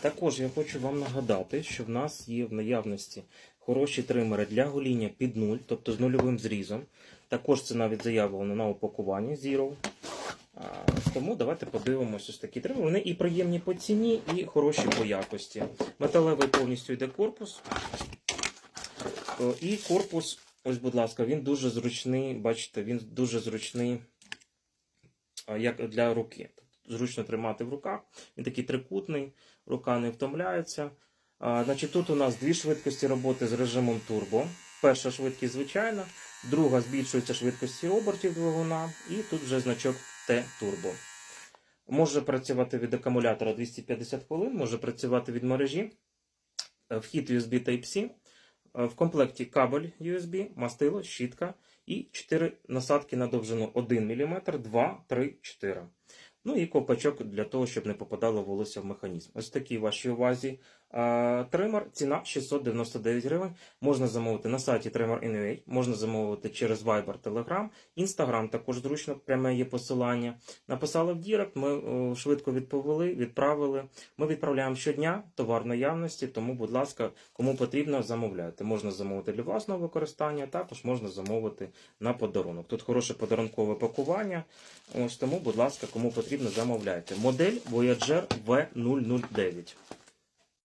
Також я хочу вам нагадати, що в нас є в наявності хороші тримери для гоління під нуль, тобто з нульовим зрізом. Також це навіть заявлено на упакуванні Zero. Тому давайте подивимося ось такі тримери. Вони і приємні по ціні, і хороші по якості. Металевий повністю йде корпус. І корпус, ось, будь ласка, він дуже зручний. Бачите, він дуже зручний як для руки. Зручно тримати в руках. Він такий трикутний, рука не втомляється. А, значить, тут у нас дві швидкості роботи з режимом турбо. Перша швидкість звичайна, друга збільшується швидкості обертів двигуна, і тут вже значок Т-турбо. Може працювати від акумулятора 250 хвилин, може працювати від мережі. Е, Вхід USB Type-C. Е, В комплекті кабель USB, мастило, щітка і 4 насадки на довжину 1 мм, 2, 3, 4. Ну і ковпачок для того, щоб не попадало волосся в механізм. Ось такі вашій увазі тример. Ціна 699 гривень. Можна замовити на сайті Trimmer.ua, можна замовити через Viber, Telegram, Instagram також зручно, пряме є посилання. Написали в Дірект, ми швидко відповіли, відправили. Ми відправляємо щодня товар наявності, тому, будь ласка, кому потрібно, замовляйте. Можна замовити для власного використання, також можна замовити на подарунок. Тут хороше подарункове пакування. Ось тому, будь ласка, кому потрібно, замовляйте. Модель Voyager V009.